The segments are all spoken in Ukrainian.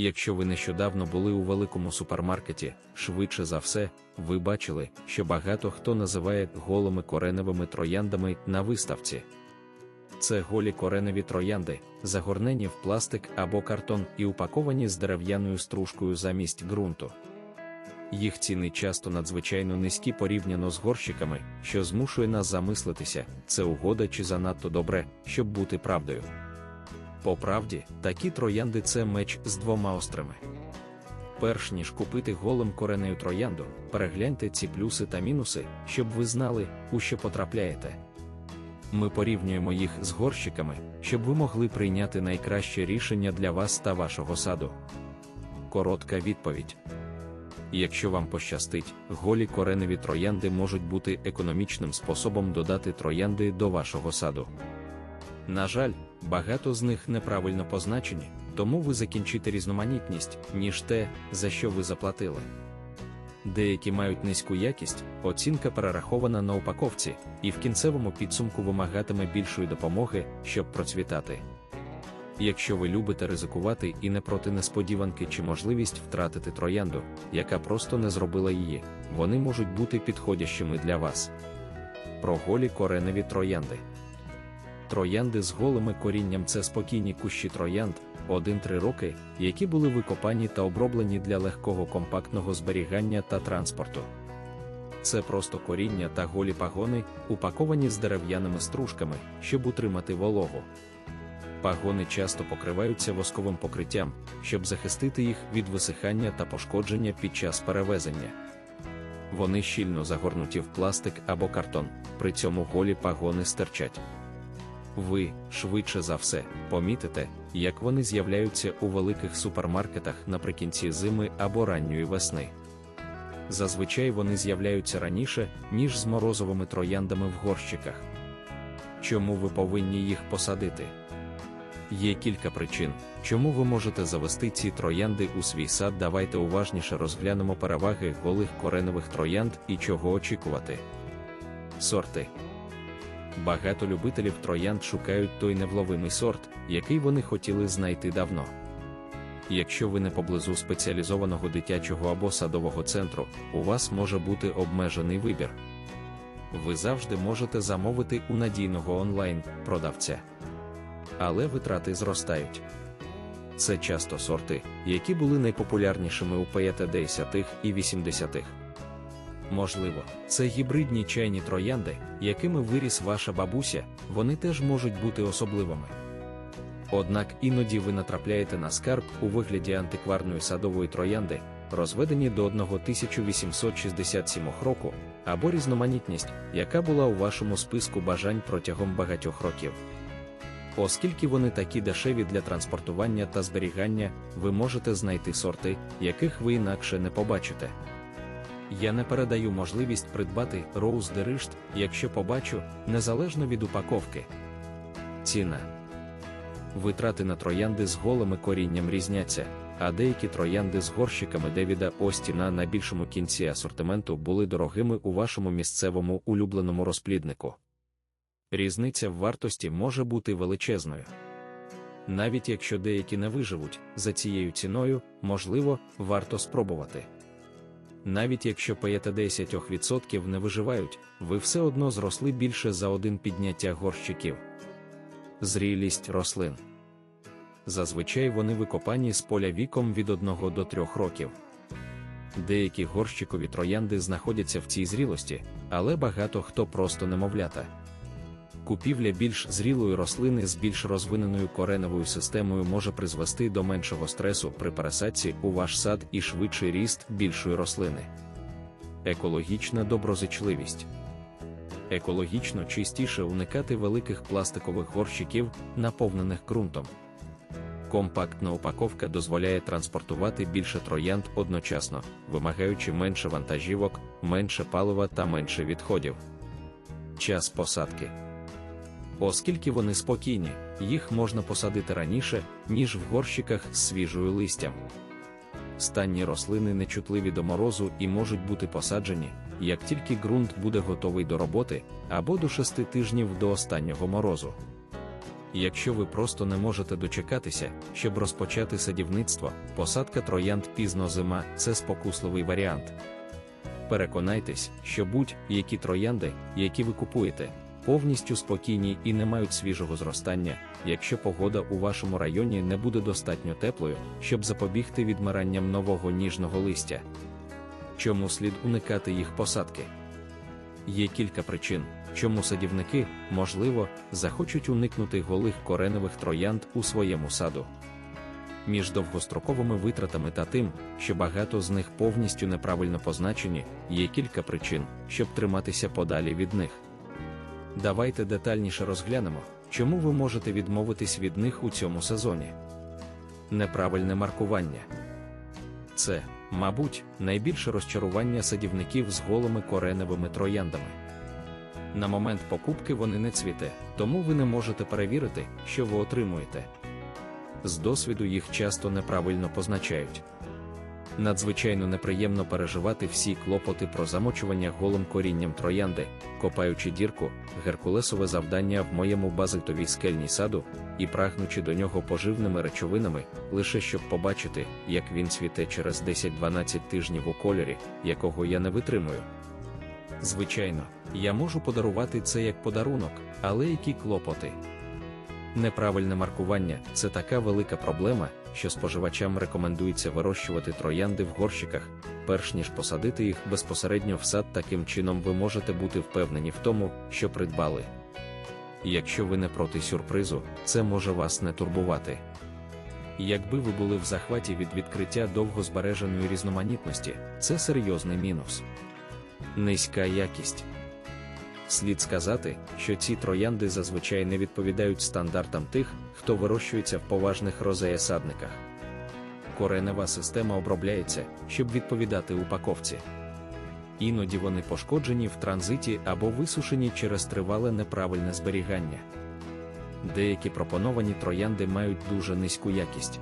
Якщо ви нещодавно були у великому супермаркеті, швидше за все, ви бачили, що багато хто називає голими кореневими трояндами на виставці. Це голі кореневі троянди, загорнені в пластик або картон і упаковані з дерев'яною стружкою замість ґрунту. Їх ціни часто надзвичайно низькі порівняно з горщиками, що змушує нас замислитися, це угода чи занадто добре, щоб бути правдою. По правді, такі троянди це меч з двома острими. Перш ніж купити голим коренею троянду, перегляньте ці плюси та мінуси, щоб ви знали, у що потрапляєте. Ми порівнюємо їх з горщиками, щоб ви могли прийняти найкраще рішення для вас та вашого саду. Коротка відповідь. Якщо вам пощастить, голі кореневі троянди можуть бути економічним способом додати троянди до вашого саду. На жаль, багато з них неправильно позначені, тому ви закінчите різноманітність, ніж те, за що ви заплатили. Деякі мають низьку якість, оцінка перерахована на упаковці, і в кінцевому підсумку вимагатиме більшої допомоги, щоб процвітати. Якщо ви любите ризикувати і не проти несподіванки чи можливість втратити троянду, яка просто не зробила її, вони можуть бути підходящими для вас. Про голі кореневі троянди. Троянди з голими корінням це спокійні кущі троянд, 1-3 роки, які були викопані та оброблені для легкого компактного зберігання та транспорту. Це просто коріння та голі пагони, упаковані з дерев'яними стружками, щоб утримати вологу. Пагони часто покриваються восковим покриттям, щоб захистити їх від висихання та пошкодження під час перевезення. Вони щільно загорнуті в пластик або картон, при цьому голі пагони стирчать. Ви, швидше за все, помітите, як вони з'являються у великих супермаркетах наприкінці зими або ранньої весни. Зазвичай вони з'являються раніше, ніж з морозовими трояндами в горщиках. Чому ви повинні їх посадити? Є кілька причин, чому ви можете завести ці троянди у свій сад. Давайте уважніше розглянемо переваги голих кореневих троянд і чого очікувати. Сорти. Багато любителів троянд шукають той невловимий сорт, який вони хотіли знайти давно. Якщо ви не поблизу спеціалізованого дитячого або садового центру, у вас може бути обмежений вибір. Ви завжди можете замовити у надійного онлайн-продавця. Але витрати зростають. Це часто сорти, які були найпопулярнішими у 50-х і 80-х. Можливо, це гібридні чайні троянди, якими виріс ваша бабуся, вони теж можуть бути особливими. Однак іноді ви натрапляєте на скарб у вигляді антикварної садової троянди, розведені до 1867 року, або різноманітність, яка була у вашому списку бажань протягом багатьох років. Оскільки вони такі дешеві для транспортування та зберігання, ви можете знайти сорти, яких ви інакше не побачите. Я не передаю можливість придбати Rose Derisht, якщо побачу, незалежно від упаковки. Ціна. Витрати на троянди з голими корінням різняться, а деякі троянди з горщиками Девіда Остіна на більшому кінці асортименту були дорогими у вашому місцевому улюбленому розпліднику. Різниця в вартості може бути величезною. Навіть якщо деякі не виживуть, за цією ціною, можливо, варто спробувати. Навіть якщо 50% не виживають, ви все одно зросли більше за один підняття горщиків. Зрілість рослин. Зазвичай вони викопані з поля віком від 1 до 3 років. Деякі горщикові троянди знаходяться в цій зрілості, але багато хто просто немовлята. Купівля більш зрілої рослини з більш розвиненою кореневою системою може призвести до меншого стресу при пересадці у ваш сад і швидший ріст більшої рослини. Екологічна доброзичливість. Екологічно чистіше уникати великих пластикових горщиків, наповнених ґрунтом. Компактна упаковка дозволяє транспортувати більше троянд одночасно, вимагаючи менше вантажівок, менше палива та менше відходів. Час посадки. Оскільки вони спокійні, їх можна посадити раніше, ніж в горщиках з свіжою листям. Станні рослини нечутливі до морозу і можуть бути посаджені, як тільки ґрунт буде готовий до роботи, або до 6 тижнів до останнього морозу. Якщо ви просто не можете дочекатися, щоб розпочати садівництво, посадка троянд пізно зима це спокусливий варіант. Переконайтесь, що будь-які троянди, які ви купуєте, повністю спокійні і не мають свіжого зростання, якщо погода у вашому районі не буде достатньо теплою, щоб запобігти відмиранням нового ніжного листя. Чому слід уникати їх посадки? Є кілька причин, чому садівники, можливо, захочуть уникнути голих кореневих троянд у своєму саду. Між довгостроковими витратами та тим, що багато з них повністю неправильно позначені, є кілька причин, щоб триматися подалі від них. Давайте детальніше розглянемо, чому ви можете відмовитись від них у цьому сезоні. Неправильне маркування це, мабуть, найбільше розчарування садівників з голими кореневими трояндами. На момент покупки вони не цвіте, тому ви не можете перевірити, що ви отримуєте. З досвіду їх часто неправильно позначають. Надзвичайно неприємно переживати всі клопоти про замочування голим корінням троянди, копаючи дірку, геркулесове завдання в моєму базальтовій скельній саду, і прагнучи до нього поживними речовинами, лише щоб побачити, як він цвіте через 10-12 тижнів у кольорі, якого я не витримую. Звичайно, я можу подарувати це як подарунок, але які клопоти. Неправильне маркування це така велика проблема, що споживачам рекомендується вирощувати троянди в горщиках, перш ніж посадити їх безпосередньо в сад, таким чином ви можете бути впевнені в тому, що придбали. Якщо ви не проти сюрпризу, це може вас не турбувати. Якби ви були в захваті від відкриття довгозбереженої різноманітності, це серйозний мінус. Низька якість. Слід сказати, що ці троянди зазвичай не відповідають стандартам тих, хто вирощується в поважних розеясадниках. Коренева система обробляється, щоб відповідати упаковці. Іноді вони пошкоджені в транзиті або висушені через тривале неправильне зберігання. Деякі пропоновані троянди мають дуже низьку якість.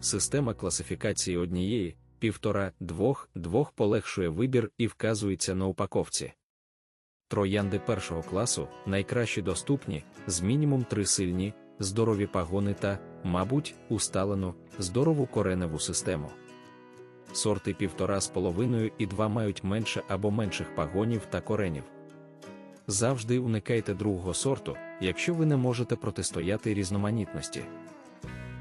Система класифікації однієї, півтора, двох, двох полегшує вибір і вказується на упаковці. Троянди першого класу найкращі доступні, з мінімум три сильні, здорові пагони та, мабуть, усталену, здорову кореневу систему. Сорти півтора з половиною і два мають менше або менших пагонів та коренів. Завжди уникайте другого сорту, якщо ви не можете протистояти різноманітності.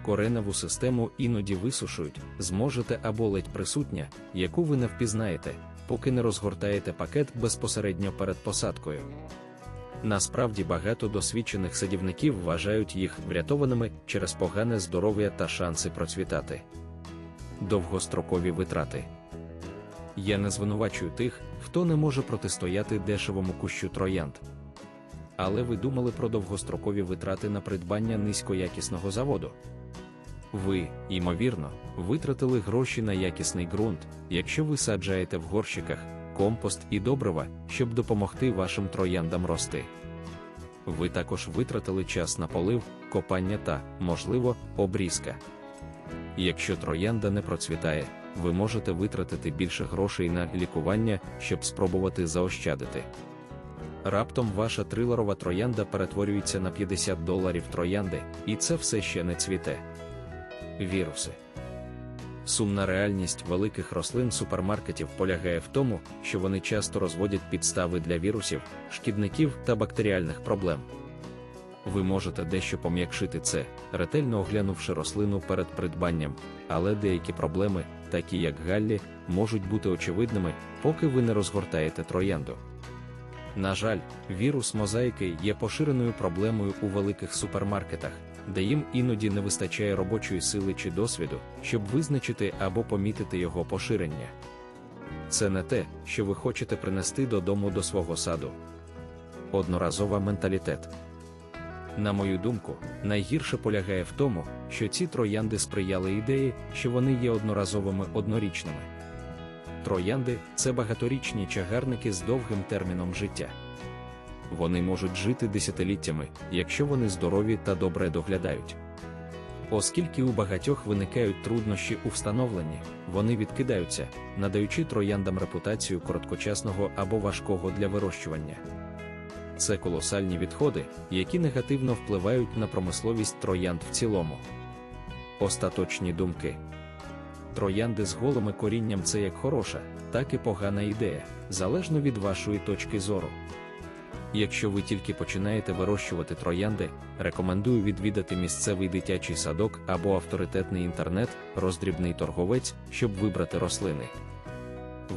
Кореневу систему іноді висушують, зможете або ледь присутня, яку ви не впізнаєте поки не розгортаєте пакет безпосередньо перед посадкою. Насправді багато досвідчених садівників вважають їх врятованими через погане здоров'я та шанси процвітати. Довгострокові витрати. Я не звинувачую тих, хто не може протистояти дешевому кущу троянд. Але ви думали про довгострокові витрати на придбання низькоякісного заводу. Ви, ймовірно, витратили гроші на якісний ґрунт, якщо ви саджаєте в горщиках, компост і добрива, щоб допомогти вашим трояндам рости. Ви також витратили час на полив, копання та, можливо, обрізка. Якщо троянда не процвітає, ви можете витратити більше грошей на лікування, щоб спробувати заощадити. Раптом ваша трилерова троянда перетворюється на 50 доларів троянди, і це все ще не цвіте. Віруси. Сумна реальність великих рослин супермаркетів полягає в тому, що вони часто розводять підстави для вірусів, шкідників та бактеріальних проблем. Ви можете дещо пом'якшити це, ретельно оглянувши рослину перед придбанням, але деякі проблеми, такі як Галлі, можуть бути очевидними, поки ви не розгортаєте троянду. На жаль, вірус мозаїки є поширеною проблемою у великих супермаркетах де їм іноді не вистачає робочої сили чи досвіду, щоб визначити або помітити його поширення. Це не те, що ви хочете принести додому до свого саду. Одноразова менталітет. На мою думку, найгірше полягає в тому, що ці троянди сприяли ідеї, що вони є одноразовими однорічними. Троянди це багаторічні чагарники з довгим терміном життя вони можуть жити десятиліттями, якщо вони здорові та добре доглядають. Оскільки у багатьох виникають труднощі у встановленні, вони відкидаються, надаючи трояндам репутацію короткочасного або важкого для вирощування. це колосальні відходи, які негативно впливають на промисловість троянд в цілому. Остаточні думки. Троянди з голими корінням це як хороша, так і погана ідея, залежно від вашої точки зору. Якщо ви тільки починаєте вирощувати троянди, рекомендую відвідати місцевий дитячий садок або авторитетний інтернет, роздрібний торговець, щоб вибрати рослини.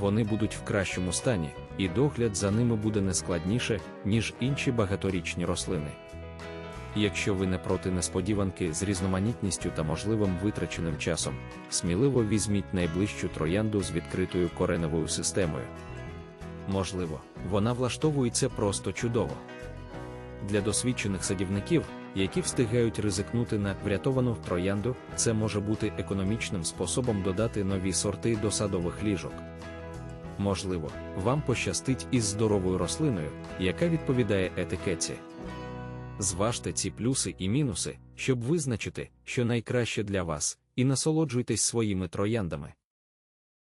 Вони будуть в кращому стані, і догляд за ними буде не складніше, ніж інші багаторічні рослини. Якщо ви не проти несподіванки з різноманітністю та можливим витраченим часом, сміливо візьміть найближчу троянду з відкритою кореневою системою. Можливо, вона влаштовується просто чудово. Для досвідчених садівників, які встигають ризикнути на врятовану троянду, це може бути економічним способом додати нові сорти до садових ліжок. Можливо, вам пощастить із здоровою рослиною, яка відповідає етикетці. Зважте ці плюси і мінуси, щоб визначити, що найкраще для вас, і насолоджуйтесь своїми трояндами.